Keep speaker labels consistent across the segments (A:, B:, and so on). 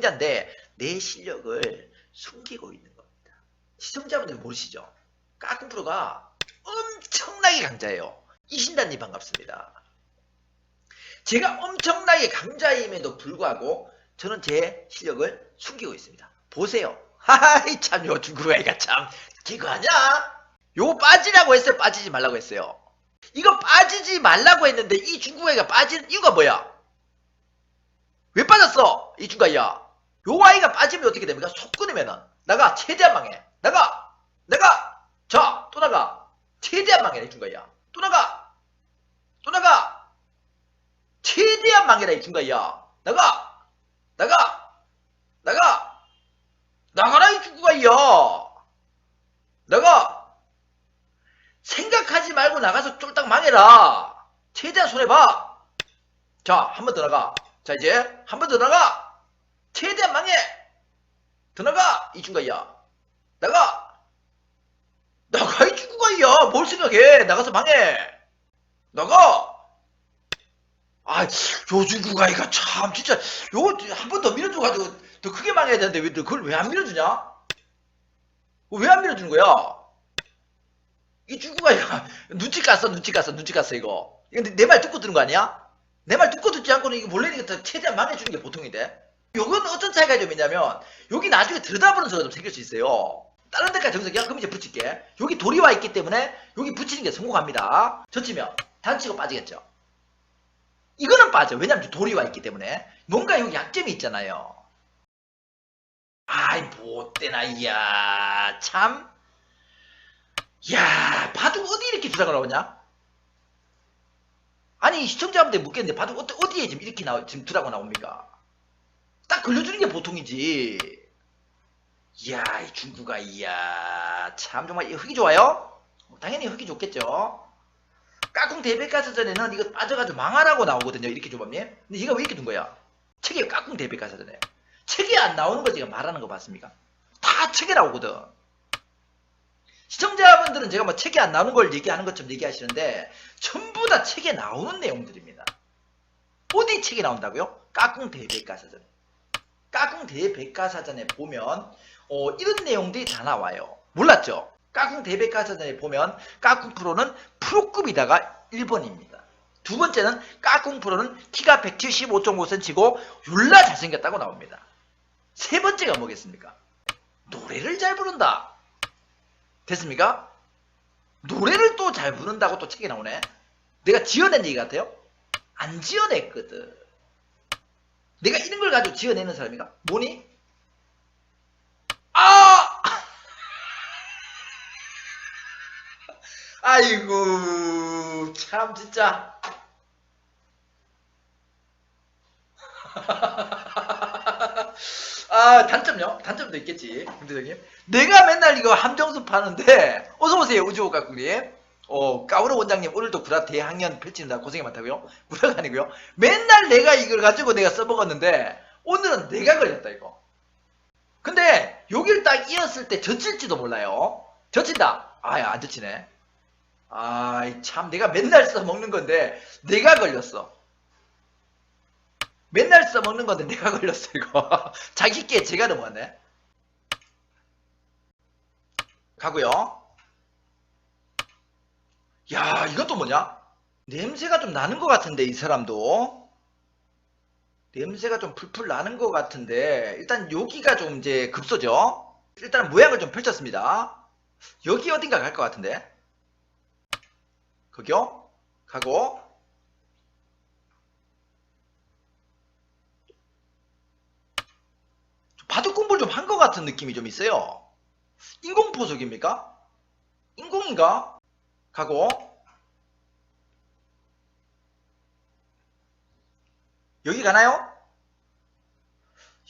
A: 강자인데 내 실력을 숨기고 있는 겁니다. 시청자분들 모르시죠? 까꿍 프로가 엄청나게 강자예요. 이신단님 반갑습니다. 제가 엄청나게 강자임에도 불구하고 저는 제 실력을 숨기고 있습니다. 보세요. 하하이 참 요 중국 아이가 참 기거하냐? 요거 빠지라고 했어요. 빠지지 말라고 했어요. 이거 빠지지 말라고 했는데 이 중국 아이가 빠지는 이유가 뭐야? 왜 빠졌어? 이 중국 아이야. 요 아이가 빠지면 어떻게 됩니까? 속 끊으면은 나가 최대한 망해. 나가 나가 자 또 나가 최대한 망해라 이 중국 아이야. 또 나가 또 나가 최대한 망해라 이 중국 아이야. 나가 나가 나가 나가라 이 중국 아이야. 나가 생각하지 말고 나가서 쫄딱 망해라. 최대한 손해봐. 자, 한 번 더 나가. 자, 이제 한 번 더 나가. 최대한 망해. 더 나가. 이 중간이야. 나가. 나가, 이 중간이야. 뭘 생각해. 나가서 망해. 나가. 아, 요 중간이가 참, 진짜, 요거 한 번 더 밀어줘가지고 더 크게 망해야 되는데 왜, 그걸 왜 안 밀어주냐? 왜 안 밀어주는 거야? 이 이거 눈치 깠어 눈치 깠어 눈치 깠어 이거 근데 내 말 듣고 들은 거 아니야? 내 말 듣고 듣지 않고는 이거 원래 이거 다 최대한 망해주는 게 보통인데 요건 어떤 차이가 좀 있냐면 여기 나중에 들여다보는 소리가 좀 생길 수 있어요. 다른 데까지 정석이야? 그럼 이제 붙일게. 여기 돌이 와 있기 때문에 여기 붙이는 게 성공합니다. 젖히면 단치고 빠지겠죠. 이거는 빠져. 왜냐면 돌이 와 있기 때문에. 뭔가 여기 약점이 있잖아요. 아이 못되나 이야. 참. 야, 바둑 어디 이렇게 주사가 나오냐? 아니, 시청자분들 묻겠는데, 바둑 어디, 어디에 지금 이렇게 나오, 지금 두라고 나옵니까? 딱 걸려주는 게 보통이지. 이야, 이 중국아, 이야. 참, 정말, 이 흙이 좋아요? 어, 당연히 흙이 좋겠죠. 까꿍 대백과사전에는 이거 빠져가지고 망하라고 나오거든요, 이렇게 줘보면. 근데 얘가 왜 이렇게 둔 거야? 책에 까꿍 대백과사전에. 책에 안 나오는 거 제가 말하는 거 봤습니까? 다 책에 나오거든. 시청자분들은 제가 뭐 책에 안 나오는 걸 얘기하는 것처럼 얘기하시는데 전부 다 책에 나오는 내용들입니다. 어디 책에 나온다고요? 까꿍 대백과사전. 대백과사전에 보면 어, 이런 내용들이 다 나와요. 몰랐죠? 까꿍 대백과사전에 보면 까꿍 프로는 프로급이다가 1번입니다. 두 번째는 까꿍 프로는 키가 175.5cm고 율라 잘생겼다고 나옵니다. 세 번째가 뭐겠습니까? 노래를 잘 부른다. 됐습니까? 노래를 또 잘 부른다고 또 책에 나오네. 내가 지어낸 얘기 같아요? 안 지어냈거든. 내가 이런 걸 가지고 지어내는 사람인가? 뭐니? 아! 아이고, 참, 진짜. 아, 단점요? 단점도 있겠지, 김대장님. 내가 맨날 이거 함정수 파는데, 어서오세요, 우주호가국님. 어, 까우르 원장님, 오늘도 구라 대학년 펼친다. 고생이 많다고요? 구라가 아니고요. 맨날 내가 이걸 가지고 내가 써먹었는데, 오늘은 내가 걸렸다, 이거. 근데, 여길 딱 이었을 때 젖힐지도 몰라요. 젖힌다. 아야, 안 젖히네. 아이, 참, 내가 맨날 써먹는 건데, 내가 걸렸어. 맨날 써먹는 건데 내가 걸렸어 이거 자기 게 제가 넘어갔네 가고요 야 이것도 뭐냐? 냄새가 좀 나는 것 같은데 이 사람도. 냄새가 좀 풀풀 나는 것 같은데 일단 여기가 좀 이제 급소죠? 일단 모양을 좀 펼쳤습니다. 여기 어딘가 갈 것 같은데? 거기요? 가고. 바둑 공부를 좀 한 것 같은 느낌이 좀 있어요. 인공포석입니까? 인공인가? 가고 여기 가나요?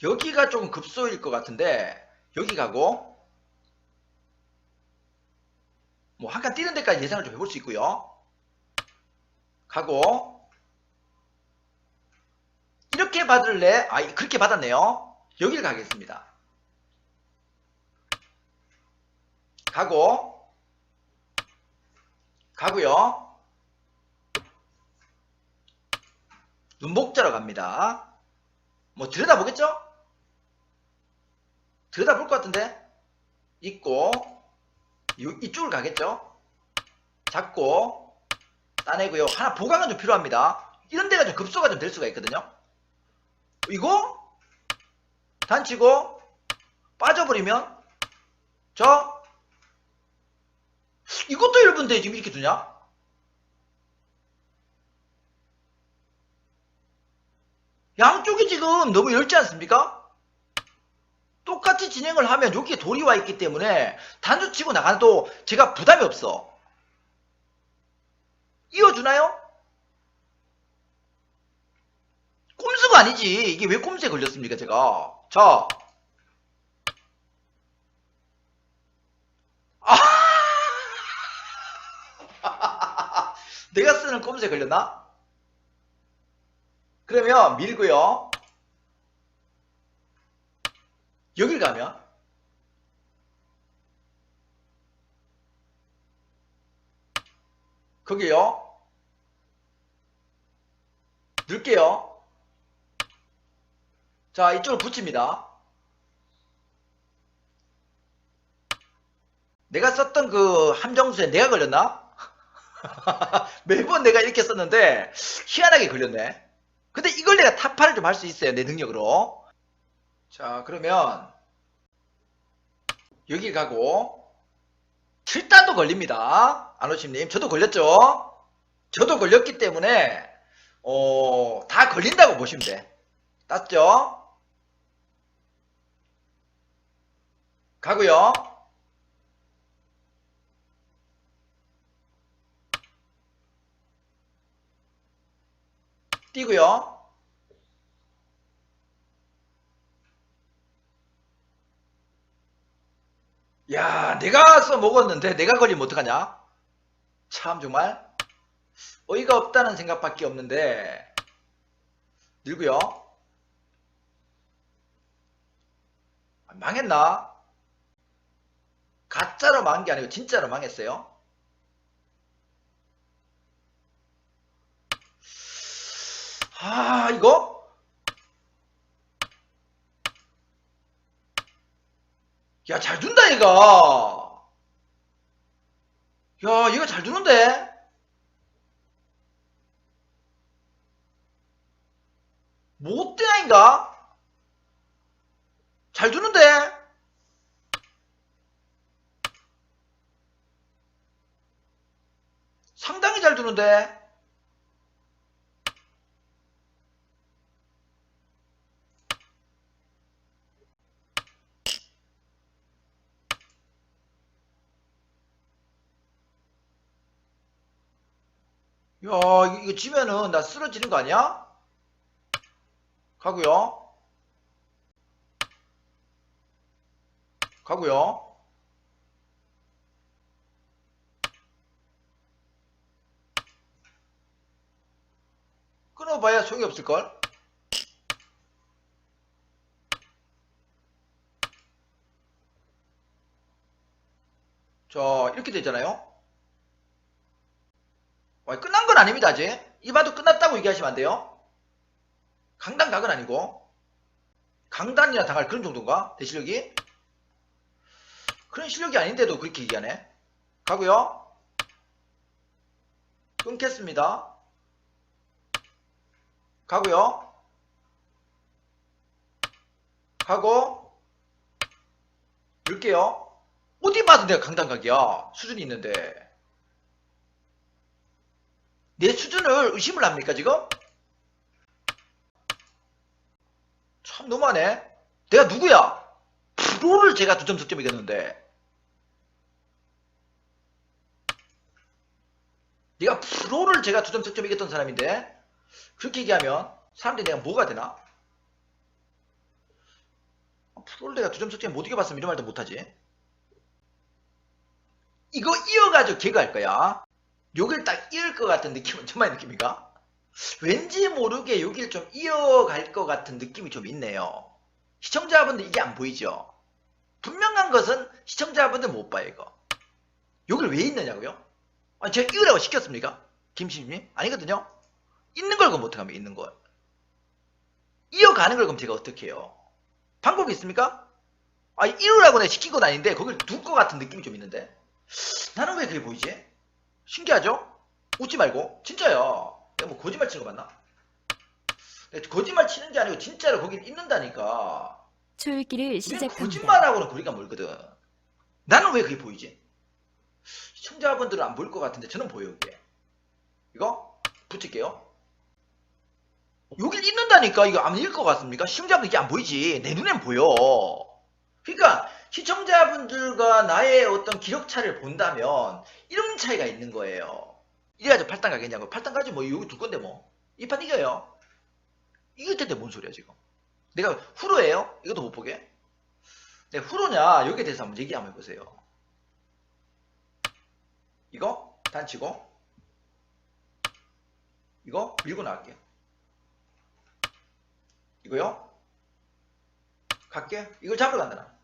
A: 여기가 좀 급소일 것 같은데 여기 가고 뭐 한칸 뛰는 데까지 예상을 좀 해볼 수 있고요. 가고 이렇게 받을래? 아 그렇게 받았네요. 여기를 가겠습니다. 가고 가고요. 눈목자로 갑니다. 뭐 들여다보겠죠? 들여다 볼 것 같은데? 있고, 이- 이쪽을 가겠죠? 잡고, 따내고요. 하나 보강은 좀 필요합니다. 이런 데가 좀 급소가 좀 될 수가 있거든요. 이거, 단치고, 빠져버리면, 저, 이것도 여러분들 지금 이렇게 두냐? 양쪽이 지금 너무 열지 않습니까? 똑같이 진행을 하면 여기에 돌이 와 있기 때문에 단수 치고 나가도 제가 부담이 없어. 이어주나요? 꼼수가 아니지. 이게 왜 꼼수에 걸렸습니까, 제가? 자. 아. 내가 쓰는 꼼수에 걸렸나? 그러면 밀고요. 여길 가면 거기요. 넣을게요. 자, 이쪽을 붙입니다. 내가 썼던 그 함정수에 내가 걸렸나? 매번 내가 이렇게 썼는데 희한하게 걸렸네. 근데 이걸 내가 타파를 좀 할 수 있어요. 내 능력으로. 자, 그러면 여기 가고 7단도 걸립니다. 안호심님. 저도 걸렸죠? 저도 걸렸기 때문에 어, 다 걸린다고 보시면 돼. 땄죠? 가고요. 뛰고요. 야, 내가 써 먹었는데 내가 걸리면 어떡하냐? 참 정말 어이가 없다는 생각밖에 없는데 늘고요. 아, 망했나? 가짜로 망한 게 아니고 진짜로 망했어요. 아, 이거? 야, 잘 둔다, 얘가. 야, 얘가 잘 두는데? 못된 아인가? 잘 두는데? 상당히 잘 두는데? 야, 이거, 지면은 나 쓰러지는 거 아니야? 가고요. 가고요. 끊어봐야 소용이 없을걸? 자, 이렇게 되잖아요. 와, 끝난 건 아닙니다, 아직. 이 봐도 끝났다고 얘기하시면 안 돼요. 강단 각은 아니고. 강단이나 당할 그런 정도인가? 내 실력이? 그런 실력이 아닌데도 그렇게 얘기하네. 가고요. 끊겠습니다. 가고요. 가고. 넣을게요. 어디 봐도 내가 강단 각이야. 수준이 있는데. 내 수준을 의심을 합니까, 지금? 참 너무하네. 내가 누구야? 프로를 제가 두 점 석점 이겼는데. 내가 프로를 제가 두 점 석점 이 겼던 사람인데. 그렇게 얘기하면 사람들이 내가 뭐가 되나? 프로를 내가 두 점 석점 못 이겨봤으면 이런 말도 못하지. 이거 이어가지고 개그할 거야. 여길 딱 이을 것 같은 느낌은 정말 느낌이가? 왠지 모르게 여길 좀 이어갈 것 같은 느낌이 좀 있네요. 시청자분들 이게 안 보이죠? 분명한 것은 시청자분들 못 봐요, 이거. 여길 왜 있느냐고요? 아니, 제가 이으라고 시켰습니까? 김신님? 아니거든요? 있는 걸 어떡하면 있는 걸. 이어가는 걸 제가 어떻게 해요? 방법이 있습니까? 아, 이루라고 내가 시킨 건 아닌데, 거길 둘 것 같은 느낌이 좀 있는데. 나는 왜 그게 보이지? 신기하죠? 웃지 말고. 진짜야. 내가 뭐 거짓말 치는 거 맞나? 거짓말 치는 게 아니고, 진짜로 거길 입는다니까.
B: 초읽기를 시작합니다.
A: 거짓말하고는 거리가 멀거든. 나는 왜 그게 보이지? 시청자분들은 안 보일 것 같은데 저는 보여요 이게. 이거 붙일게요. 여길 읽는다니까 이거 안 읽을 것 같습니까? 시청자분 이게 안 보이지. 내 눈엔 보여. 그러니까 시청자분들과 나의 어떤 기록차를 본다면 이런 차이가 있는 거예요. 이래가지고 8단 가겠냐고. 8단 가지 뭐 여기 둘 건데 뭐. 이 판 이겨요. 이길 텐데 뭔 소리야 지금. 내가 후로예요? 이것도 못 보게? 네, 후로냐 여기에 대해서 한번 얘기 한번 해보세요. 이거 단치고 이거 밀고 나갈게요. 이거요? 갈게. 이걸 잡으러 간다 나.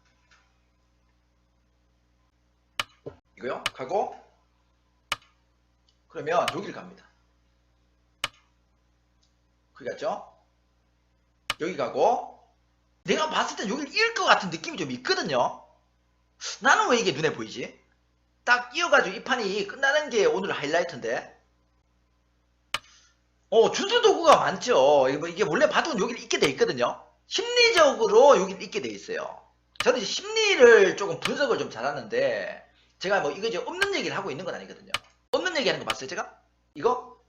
A: 이거요? 가고 그러면 여기를 갑니다. 그게 같죠? 여기 가고 내가 봤을 땐 여기를 이을 것 같은 느낌이 좀 있거든요. 나는 왜 이게 눈에 보이지? 딱 이어가지고 이 판이 끝나는 게 오늘 하이라이트인데. 어, 주술 도구가 많죠. 이게 뭐- 이게 원래 바둑은 여기를 있게 돼 있거든요. 심리적으로 여기를 있게 돼 있어요. 저는 이제 심리를 조금 분석을 좀 잘하는데, 제가 뭐 이거 이제 없는 얘기를 하고 있는 건 아니거든요. 없는 얘기 하는 거 봤어요, 제가? 이거?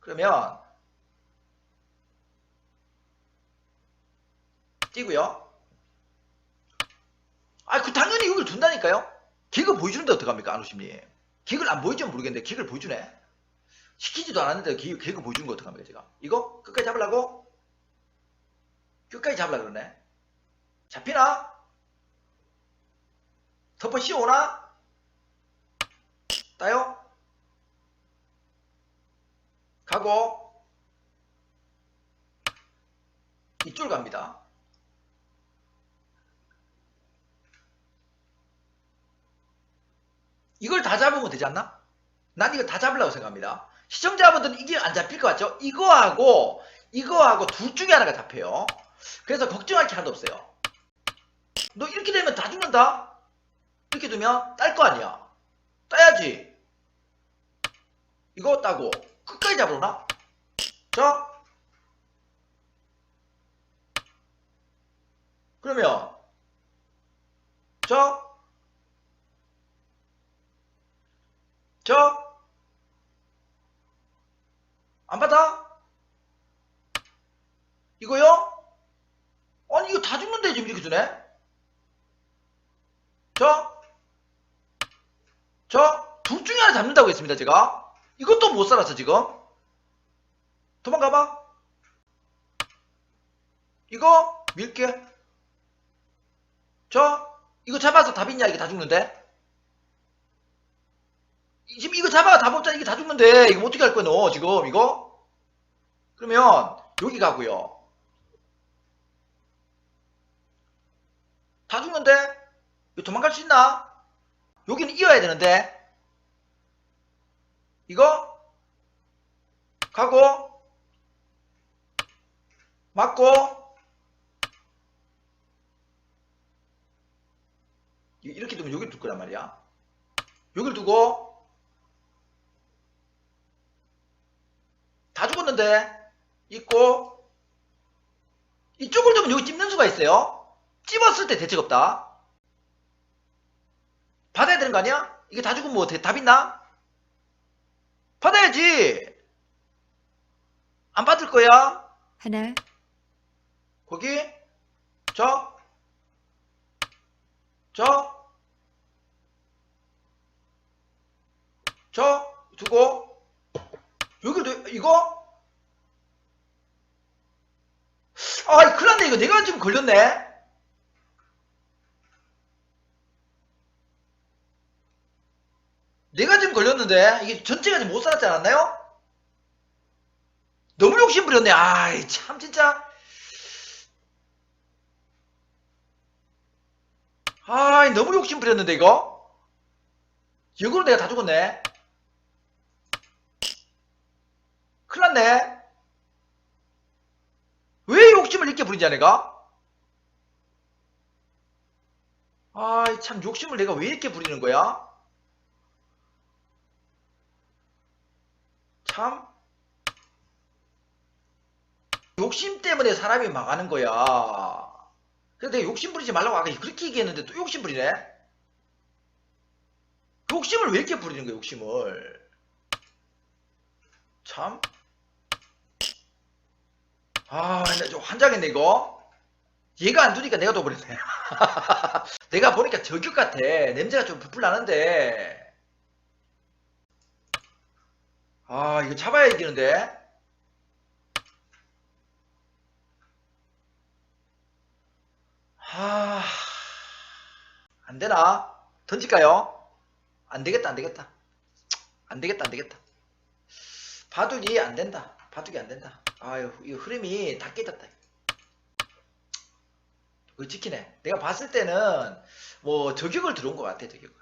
A: 그러면, 띄고요. 아, 그 당연히 여기를 둔다니까요. 기획을 보여주는데 어떡합니까, 안우심님. 기획을 안 보여주면 모르겠는데 기획을 보여주네. 시키지도 않았는데 기획, 기획을 보여주는 거 어떡합니까, 제가. 이거 끝까지 잡으려고? 끝까지 잡으려고 그러네. 잡히나? 덮어 씌워오나? 따요? 가고 이쪽 갑니다. 이걸 다 잡으면 되지 않나? 난 이거 다 잡으려고 생각합니다. 시청자분들은 이게 안 잡힐 것 같죠? 이거하고 이거하고 둘 중에 하나가 잡혀요. 그래서 걱정할 게 하나도 없어요. 너 이렇게 되면 다 죽는다? 이렇게 두면 딸 거 아니야. 따야지. 이거 따고 끝까지 잡으러나? 자. 그러면 자. 자. 안 받아? 이거요? 아니 이거 다 죽는데 지금 이렇게 주네? 자. 자, 둘 중에 하나 잡는다고 했습니다, 제가. 이것도 못 살았어, 지금. 도망가봐. 이거, 밀게. 자, 이거 잡아서 답 있냐, 이게 다 죽는데? 이- 지금 이거 잡아가 답 없잖아, 이게 다 죽는데. 이거 어떻게 할 거야, 너, 지금, 이거? 그러면, 여기 가고요. 다 죽는데? 이거 도망갈 수 있나? 여기는 이어야 되는데. 이거 가고 맞고 이- 이렇게 두면 여기를 둘 거란 말이야. 여기를 두고 다 죽었는데 있고 이쪽을 두면 여기 찝는 수가 있어요. 찝었을 때 대책 없다 되는 거 아니야? 이게 다 죽으면 뭐 대- 답 있나? 받아야지. 안 받을 거야.
B: 하나,
A: 거기 저, 저, 저 두고 여기도 이거 아, 큰일 났네 이거 내가 지금 걸렸네. 내가 지금 걸렸는데 이게 전체가 지금 못 살았지 않았나요? 너무 욕심 부렸네. 아이 참 진짜. 아이 너무 욕심 부렸는데 이거. 역으로 내가 다 죽었네. 큰일 났네. 왜 욕심을 이렇게 부리냐 내가? 아, 참 욕심을 내가 왜 이렇게 부리는 거야? 참 욕심 때문에 사람이 망하는 거야. 그래서 내가 욕심 부리지 말라고 아까 그렇게 얘기했는데 또 욕심 부리네? 욕심을 왜 이렇게 부리는 거야, 욕심을. 참. 아, 나좀 환장했네, 이거. 얘가 안 두니까 내가 더 버렸네. 내가 보니까 저격 같아. 냄새가 좀 불풀 나는데. 아, 이거 잡아야 이기는데. 아, 안 되나? 던질까요? 안 되겠다, 안 되겠다. 안 되겠다, 안 되겠다. 바둑이 안 된다. 바둑이 안 된다. 아유, 이 흐름이 다 깨졌다. 그거 지키네. 내가 봤을 때는 뭐 저격을 들어온 것 같아, 저격을.